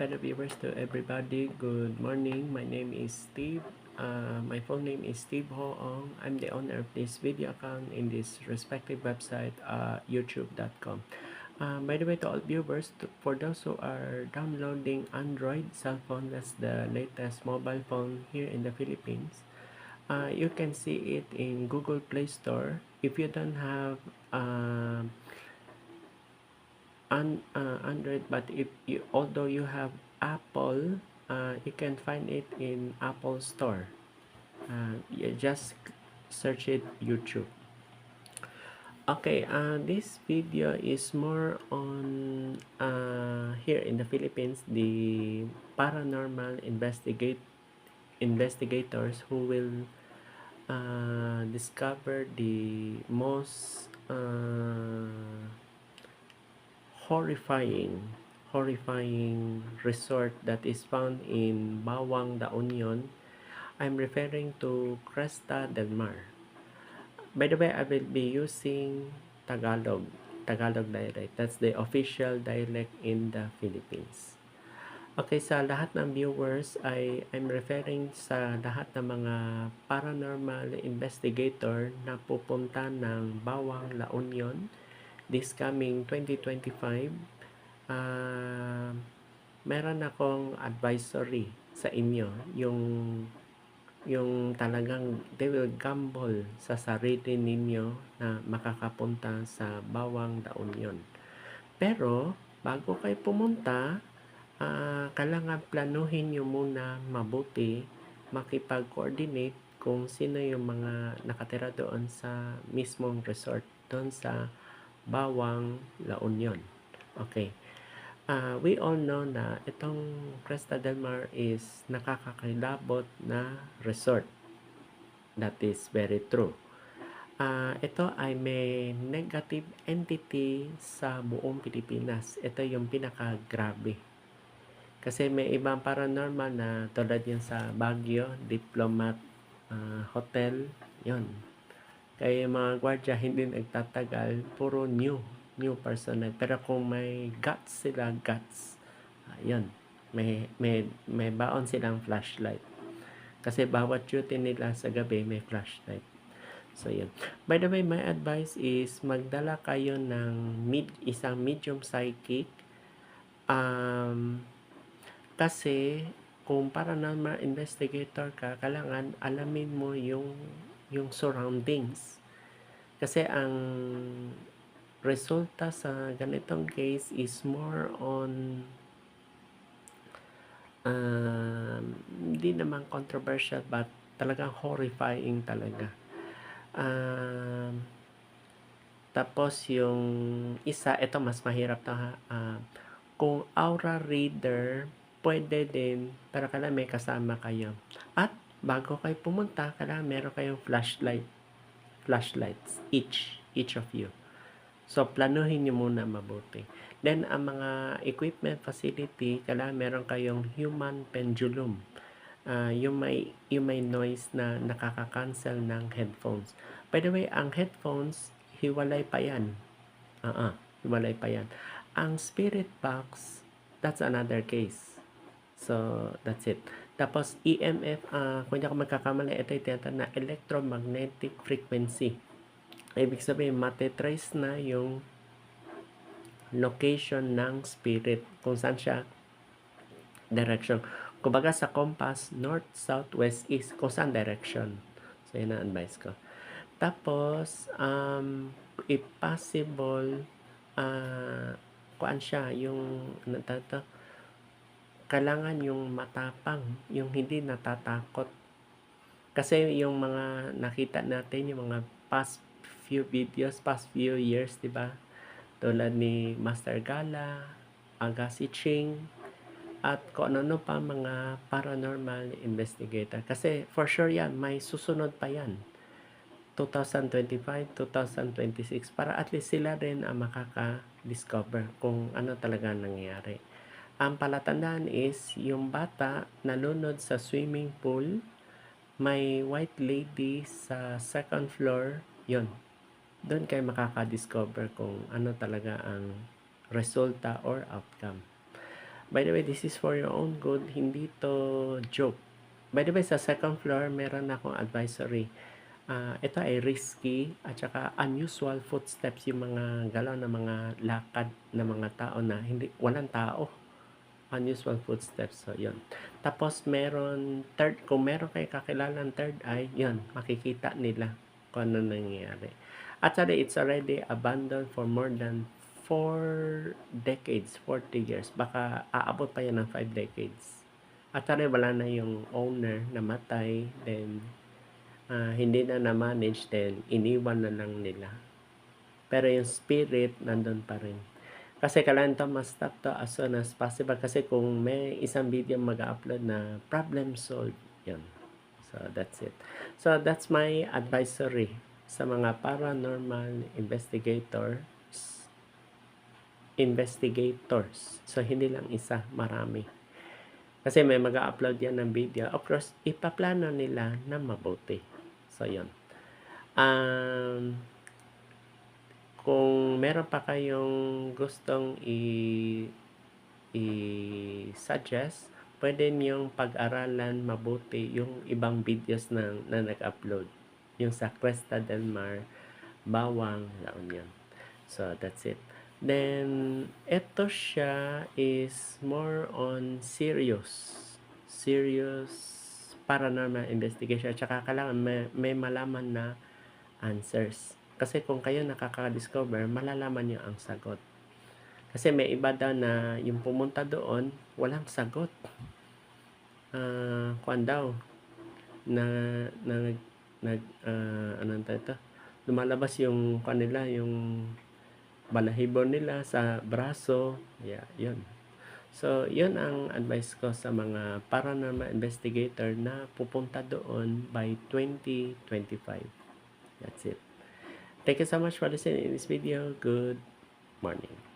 televiewers to everybody. Good morning. My name is Steve. Uh, my full name is Steve Ho Hoong. I'm the owner of this video account in this respective website, uh, youtube.com. Uh, by the way, to all viewers, to, for those who are downloading Android cell phone, that's the latest mobile phone here in the Philippines. Uh, you can see it in Google Play Store. If you don't have uh, an, uh, Android, but if you, although you have Apple, uh, you can find it in Apple Store. Uh, just search it YouTube. Okay, uh, this video is more on uh, here in the Philippines, the paranormal investigate investigators who will uh, discover the most uh, horrifying horrifying resort that is found in Bawang da Union. I'm referring to Cresta del Mar. By the way, I will be using Tagalog, Tagalog dialect. That's the official dialect in the Philippines. Okay, sa lahat ng viewers ay I'm referring sa lahat ng mga paranormal investigator na pupunta ng Bawang La Union this coming 2025, uh, meron akong advisory sa inyo, yung yung talagang they will gamble sa sarili ninyo na makakapunta sa Bawang La Union. Pero, bago kayo pumunta, uh, kailangan planuhin nyo muna mabuti, makipag-coordinate kung sino yung mga nakatira doon sa mismong resort, doon sa Bawang La Union. Okay. Uh, we all know na itong Cresta del Mar is nakakakilabot na resort. That is very true. Uh, ito ay may negative entity sa buong Pilipinas. Ito yung pinaka-grabe. Kasi may ibang paranormal na tulad yan sa Baguio, Diplomat uh, Hotel, yon kaya mga gwardiya hindi nagtatagal, puro new, new personnel. Pero kung may guts sila, guts, ayun, may, may, may baon silang flashlight. Kasi bawat duty nila sa gabi may flashlight. So, yun. By the way, my advice is magdala kayo ng mid, isang medium psychic. Um, kasi, kung paranormal investigator ka, kailangan alamin mo yung yung surroundings. Kasi ang resulta sa ganitong case is more on um, hindi naman controversial but talagang horrifying talaga. Um, tapos yung isa, ito mas mahirap to ha. Uh, kung aura reader, pwede din, pero kailangan may kasama kayo. At bago kayo pumunta, kailangan meron kayong flashlight. Flashlights, each, each of you. So, planuhin nyo muna mabuti. Then, ang mga equipment facility, kailangan meron kayong human pendulum. Uh, yung, may, yung may noise na nakaka-cancel ng headphones. By the way, ang headphones, hiwalay pa yan. Uh -uh, hiwalay pa yan. Ang spirit box, that's another case. So, that's it. Tapos, EMF, uh, kung hindi ako magkakamali, ito yung tinatawag na electromagnetic frequency. Ibig sabihin, matetrace na yung location ng spirit, kung saan siya direction. Kumbaga sa compass, north, south, west, east, kung saan direction. So, yun ang advice ko. Tapos, um, if possible, uh, kuan siya, yung, ano kailangan yung matapang, yung hindi natatakot. Kasi yung mga nakita natin, yung mga past few videos, past few years, di ba? Tulad ni Master Gala, Agassi Ching, at kung ano pa mga paranormal investigator. Kasi for sure yan, may susunod pa yan. 2025, 2026 para at least sila rin ang makaka-discover kung ano talaga nangyayari. Ang palatandaan is yung bata nalunod sa swimming pool, may white lady sa second floor, yon Doon kayo makaka-discover kung ano talaga ang resulta or outcome. By the way, this is for your own good, hindi to joke. By the way, sa second floor, meron akong advisory. Ah, ito ay risky at saka unusual footsteps yung mga galaw ng mga lakad ng mga tao na hindi walang tao. Unusual footsteps. So, yun. Tapos, meron third, kung meron kayo kakilalang third eye, yun, makikita nila kung ano nangyayari. Actually, it's already abandoned for more than 4 decades, 40 years. Baka aabot pa yan ng 5 decades. Actually, wala na yung owner namatay, then ah, hindi na na-manage, then iniwan na lang nila. Pero yung spirit, nandun pa rin. Kasi kailangan to ma-stop to as soon as possible. Kasi kung may isang video mag-upload na problem solved, yun. So, that's it. So, that's my advisory sa mga paranormal investigators investigators. So, hindi lang isa, marami. Kasi may mag-upload yan ng video. Of course, ipaplano nila na mabuti. So, yun. Um, kung meron pa kayong gustong i i-suggest, pwede niyong pag-aralan mabuti yung ibang videos na, na nag-upload. Yung sa Cresta del Mar, Bawang, La Union. So, that's it. Then, ito siya is more on serious. Serious paranormal investigation. At saka kailangan may, may malaman na answers. Kasi kung kayo nakaka-discover, malalaman niyo ang sagot. Kasi may iba daw na yung pumunta doon, walang sagot. Ah, kuan daw na na nag nag ah, anong ito? Lumalabas yung kanila yung balahibo nila sa braso. Yeah, yun. So, yun ang advice ko sa mga paranormal investigator na pupunta doon by 2025. That's it. Thank you so much for listening in this video. Good morning.